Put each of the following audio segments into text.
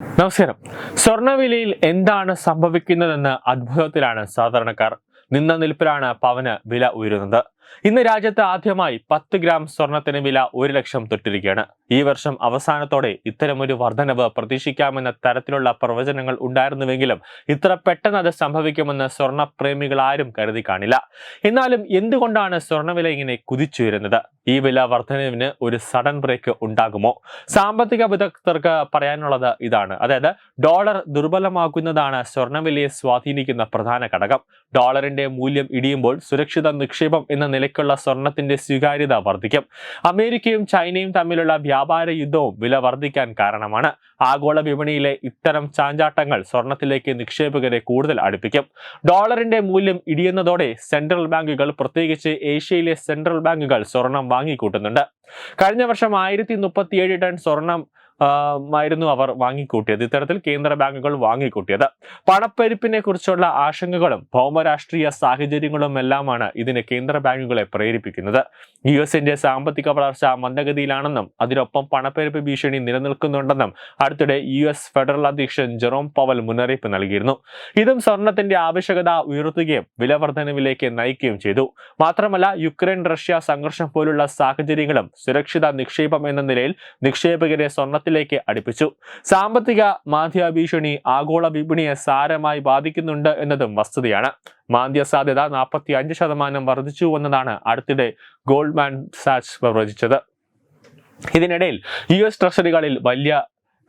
നമസ്കാരം. സ്വർണവിലയിൽ എന്താണ് സംഭവിക്കുന്നതെന്ന് അത്ഭുതത്തിലാണ് സാധാരണക്കാർ. നിന്ന നിൽപ്പിലാണ് പവന് വില ഉയരുന്നത്. ഇന്ന് രാജ്യത്ത് ആദ്യമായി പത്ത് ഗ്രാം സ്വർണത്തിന് വില ഒരു ലക്ഷം തൊട്ടിരിക്കുകയാണ്. ഈ വർഷം അവസാനത്തോടെ ഇത്തരമൊരു വർധനവ് പ്രതീക്ഷിക്കാമെന്ന തരത്തിലുള്ള പ്രവചനങ്ങൾ ഉണ്ടായിരുന്നുവെങ്കിലും ഇത്ര പെട്ടെന്ന് അത് സംഭവിക്കുമെന്ന് സ്വർണപ്രേമികൾ ആരും കരുതി കാണില്ല. എന്നാലും എന്തുകൊണ്ടാണ് സ്വർണവില ഇങ്ങനെ കുതിച്ചുയരുന്നത്? ഈ വില വർധനവിന് ഒരു സഡൻ ബ്രേക്ക് ഉണ്ടാകുമോ? സാമ്പത്തിക വിദഗ്ധർക്ക് പറയാനുള്ളത് ഇതാണ്. അതായത് ഡോളർ ദുർബലമാകുന്നതാണ് സ്വർണവിലയെ സ്വാധീനിക്കുന്ന പ്രധാന ഘടകം. ഡോളറിന്റെ മൂല്യം ഇടിയുമ്പോൾ സുരക്ഷിത നിക്ഷേപം എന്ന നിലയ്ക്കുള്ള സ്വർണത്തിന്റെ സ്വീകാര്യത വർദ്ധിക്കും. അമേരിക്കയും ചൈനയും തമ്മിലുള്ള വ്യാപാര യുദ്ധവും വില വർദ്ധിക്കാൻ കാരണമാണ്. ആഗോള വിപണിയിലെ ഇത്തരം ചാഞ്ചാട്ടങ്ങൾ സ്വർണത്തിലേക്ക് നിക്ഷേപകരെ കൂടുതൽ അടുപ്പിക്കും. ഡോളറിന്റെ മൂല്യം ഇടിയുന്നതോടെ സെൻട്രൽ ബാങ്കുകൾ പ്രത്യേകിച്ച് ഏഷ്യയിലെ സെൻട്രൽ ബാങ്കുകൾ സ്വർണം വാങ്ങിക്കൂട്ടുന്നുണ്ട്. കഴിഞ്ഞ വർഷം ആയിരത്തി ടൺ സ്വർണം ആയിരുന്നു അവർ വാങ്ങിക്കൂട്ടിയത്. ഇത്തരത്തിൽ കേന്ദ്ര ബാങ്കുകൾ വാങ്ങിക്കൂട്ടിയത്. പണപ്പെരുപ്പിനെ കുറിച്ചുള്ള ആശങ്കകളും ഭൗമരാഷ്ട്രീയ സാഹചര്യങ്ങളും എല്ലാമാണ് ഇതിന് കേന്ദ്ര ബാങ്കുകളെ പ്രേരിപ്പിക്കുന്നത്. യു എസിന്റെ സാമ്പത്തിക വളർച്ച മന്ദഗതിയിലാണെന്നും അതിനൊപ്പം പണപ്പെരുപ്പ് ഭീഷണി നിലനിൽക്കുന്നുണ്ടെന്നും അടുത്തിടെ യു എസ് ഫെഡറൽ അധ്യക്ഷൻ ജെറോം പവൽ മുന്നറിയിപ്പ് നൽകിയിരുന്നു. ഇതും സ്വർണത്തിന്റെ ആവശ്യകത ഉയർത്തുകയും വിലവർദ്ധനവിലേക്ക് നയിക്കുകയും ചെയ്തു. മാത്രമല്ല യുക്രൈൻ റഷ്യ സംഘർഷം പോലുള്ള സാഹചര്യങ്ങളും സുരക്ഷിത നിക്ഷേപം എന്ന നിലയിൽ നിക്ഷേപകരെ സ്വർണത്തിലേക്ക് അടുപ്പിച്ചു. സാമ്പത്തിക മാന്ദ്യ ഭീഷണി ആഗോള വിപണിയെ സാരമായി ബാധിക്കുന്നുണ്ട് എന്നതും വസ്തുതയാണ്. മാന്ദ്യ സാധ്യത നാൽപ്പത്തി അഞ്ച് ശതമാനം വർദ്ധിച്ചു എന്നതാണ് അടുത്തിടെ ഗോൾഡ്മാൻ സാച്ച് പ്രവചിച്ചത് ഇതിനിടയിൽ യു എസ് ട്രഷറികളിൽ വലിയ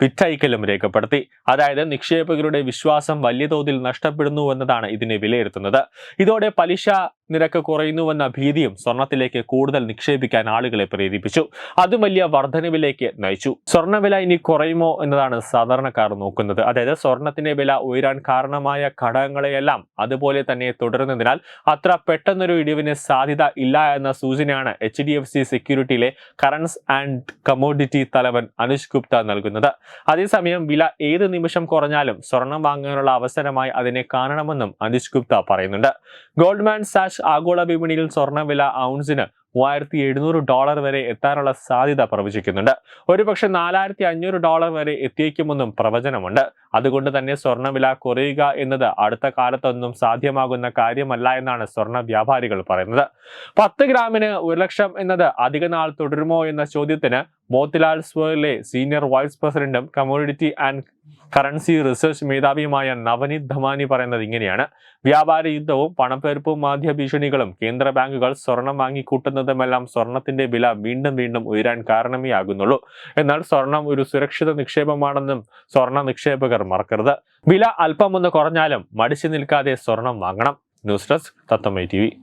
വിറ്റൈക്കലും രേഖപ്പെടുത്തി. അതായത് നിക്ഷേപകരുടെ വിശ്വാസം വലിയ തോതിൽ നഷ്ടപ്പെടുന്നു എന്നതാണ് ഇതിനെ വിലയിരുത്തുന്നത്. ഇതോടെ പലിശ നിരക്ക് കുറയുന്നുവെന്ന ഭീതിയും സ്വർണത്തിലേക്ക് കൂടുതൽ നിക്ഷേപിക്കാൻ ആളുകളെ പ്രേരിപ്പിച്ചു. അതും വലിയ വർധനവിലേക്ക് നയിച്ചു. സ്വർണവില ഇനി കുറയുമോ എന്നതാണ് സാധാരണക്കാർ നോക്കുന്നത്. അതായത് സ്വർണത്തിന്റെ വില ഉയരാൻ കാരണമായ ഘടകങ്ങളെയെല്ലാം അതുപോലെ തന്നെ തുടരുന്നതിനാൽ അത്ര പെട്ടെന്നൊരു ഇടിവിന് സാധ്യത ഇല്ല എന്ന സൂചനയാണ് എച്ച് ഡി എഫ് സി സെക്യൂരിറ്റിയിലെ കറൻസ് ആൻഡ് കമോഡിറ്റി തലവൻ അനുഷ് ഗുപ്ത നൽകുന്നത്. അതേസമയം വില ഏത് നിമിഷം കുറഞ്ഞാലും സ്വർണം വാങ്ങാനുള്ള അവസരമായി അതിനെ കാണണമെന്നും അനിഷ് ഗുപ്ത പറയുന്നുണ്ട്. ഗോൾഡ്മാൻ സാഷ് ആഗോള വിപണിയിൽ സ്വർണവില ഔൺസിന് മൂവായിരത്തി എഴുന്നൂറ് ഡോളർ വരെ എത്താനുള്ള സാധ്യത പ്രവചിക്കുന്നുണ്ട്. ഒരുപക്ഷെ നാലായിരത്തി അഞ്ഞൂറ് ഡോളർ വരെ എത്തിയേക്കുമെന്നും പ്രവചനമുണ്ട്. അതുകൊണ്ട് തന്നെ സ്വർണവില കുറയുക എന്നത് അടുത്ത കാലത്തൊന്നും സാധ്യമാകുന്ന കാര്യമല്ല എന്നാണ് സ്വർണ വ്യാപാരികൾ പറയുന്നത്. പത്ത് ഗ്രാമിന് ഒരു ലക്ഷം എന്നത് അധിക നാൾ തുടരുമോ എന്ന ചോദ്യത്തിന് മോത്തിലാൽ സ്വേറിലെ സീനിയർ വൈസ് പ്രസിഡന്റും കമ്മ്യൂണിറ്റി ആൻഡ് കറൻസി റിസർച്ച് മേധാവിയുമായ നവനീത് ധമാനി പറയുന്നത് ഇങ്ങനെയാണ്. വ്യാപാര യുദ്ധവും പണപ്പെരുപ്പും മാധ്യ ഭീഷണികളും കേന്ദ്ര ബാങ്കുകൾ സ്വർണം വാങ്ങിക്കൂട്ടുന്നതുമെല്ലാം സ്വർണത്തിന്റെ വില വീണ്ടും വീണ്ടും ഉയരാൻ കാരണമേ ആകുന്നുള്ളൂ എന്നാൽ സ്വർണം ഒരു സുരക്ഷിത നിക്ഷേപമാണെന്നും സ്വർണ നിക്ഷേപകർ മറക്കരുത്. വില അല്പമൊന്ന് കുറഞ്ഞാലും മടിച്ചു നിൽക്കാതെ സ്വർണം വാങ്ങണം. ന്യൂസ് ഡെസ്ക് തത്തമ്മ ടി